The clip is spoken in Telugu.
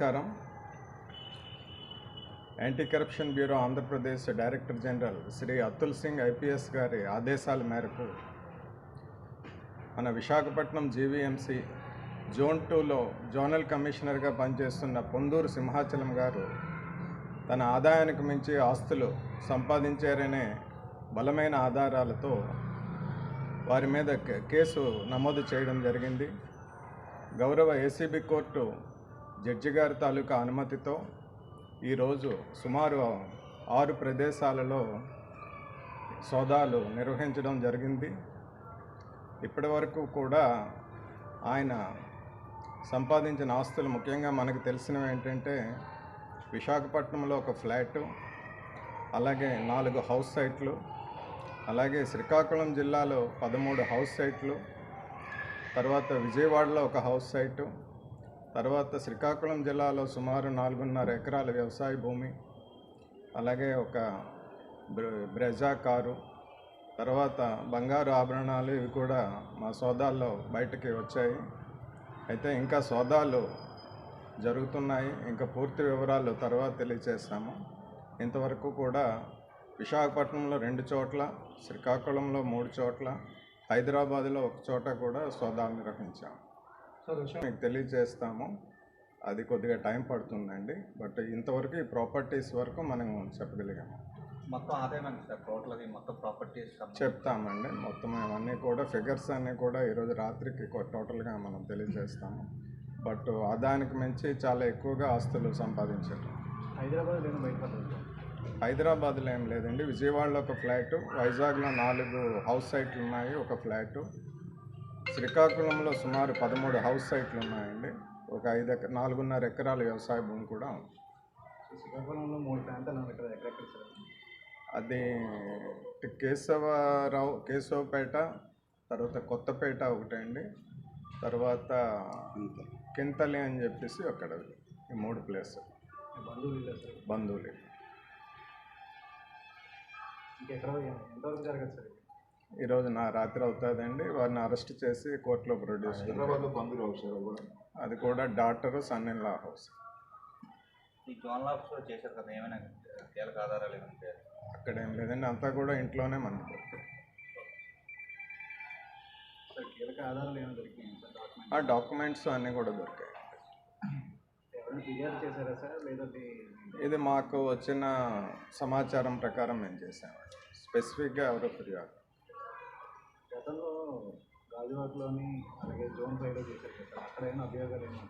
నమస్కారం. Anti corruption bureau Andhra Pradesh director general Shri Atul Singh IPS గారి ఆదేశాల మేరకు మన విశాఖపట్నం జీవీఎంసీ జోన్ టూలో జోనల్ కమిషనర్గా పనిచేస్తున్న పొందూరు సింహాచలం గారు తన ఆదాయానికి మించి ఆస్తులు సంపాదించారనే బలమైన ఆధారాలతో వారి మీద కేసు నమోదు చేయడం జరిగింది. గౌరవ ఏసీబీ కోర్టు జడ్జి గారి తాలూకా అనుమతితో ఈరోజు సుమారు ఆరు ప్రదేశాలలో సోదాలు నిర్వహించడం జరిగింది. ఇప్పటి వరకు కూడా ఆయన సంపాదించిన ఆస్తులు ముఖ్యంగా మనకు తెలిసినవి ఏంటంటే విశాఖపట్నంలో ఒక ఫ్లాటు అలాగే నాలుగు హౌస్ సైట్లు అలాగే శ్రీకాకుళం జిల్లాలో పదమూడు హౌస్ సైట్లు తర్వాత విజయవాడలో ఒక హౌస్ సైటు తర్వాత శ్రీకాకుళం జిల్లాలో సుమారు నాలుగున్నర ఎకరాల వ్యవసాయ భూమి అలాగే ఒక బ్ర- బ్రెజా కారు తర్వాత బంగారు ఆభరణాలు ఇవి కూడా మా సోదాల్లో బయటకి వచ్చాయి. అయితే ఇంకా సోదాలు జరుగుతున్నాయి. ఇంకా పూర్తి వివరాలు తర్వాత తెలియజేస్తాము. ఇంతవరకు కూడా విశాఖపట్నంలో రెండు చోట్ల శ్రీకాకుళంలో మూడు చోట్ల హైదరాబాదులో ఒక చోట కూడా సోదాలు నిర్వహించాము మీకు తెలియజేస్తాము. అది కొద్దిగా టైం పడుతుందండి. బట్ ఇంతవరకు ఈ ప్రాపర్టీస్ వరకు మనం చెప్పగలిగాము. మొత్తం ఆదాయం సార్ టోటల్ అది మొత్తం ప్రాపర్టీస్ చెప్తామండి. మొత్తం అవన్నీ కూడా ఫిగర్స్ అన్నీ కూడా ఈరోజు రాత్రికి టోటల్గా మనం తెలియజేస్తాము. బట్ ఆదాయానికి మించి చాలా ఎక్కువగా ఆస్తులు సంపాదించారు. హైదరాబాద్ నేను హైదరాబాద్లో ఏం లేదండి. విజయవాడలో ఒక ఫ్లాటు వైజాగ్లో నాలుగు హౌస్ సైట్లు ఉన్నాయి ఒక ఫ్లాటు. శ్రీకాకుళంలో సుమారు పదమూడు హౌస్ సైట్లు ఉన్నాయండి. ఒక ఐదు ఎక నాలుగున్నర ఎకరాల వ్యవసాయ భూమి కూడా ఉంది. శ్రీకాకుళంలో మూడు ప్రాంతాలు అది కేశవరావు కేశవపేట తర్వాత కొత్తపేట ఒకటండి. తర్వాత కింతలి అని చెప్పేసి అక్కడ ఈ మూడు ప్లేస్. బంధువులు బంధువులు ఇంకెక్కడ ఎంతవరకు జరగదు సార్? ఈరోజు నా రాత్రి అవుతుందండి. వారిని అరెస్ట్ చేసి కోర్టులో ప్రొడ్యూస్ అది కూడా doctor son in law house ఈ జోన్ లాబ్స్లో చేశారు కదా ఏమైనా కీలక ఆధారాలు ఏమంటే అక్కడ ఏం లేదండి అంతా కూడా ఇంట్లోనే మనకు ఆ డాక్యుమెంట్స్ అన్నీ కూడా దొరికాయి. ఇది మాకు వచ్చిన సమాచారం ప్రకారం మేము చేసాము స్పెసిఫిక్గా ఎవరో ఫిర్యాదు గతంలో గాజువాకలోని అలాగే జోన్ ఫైవ్లో చేశారు కదా అక్కడ ఏమైనా అభియోగాలు ఏమైనా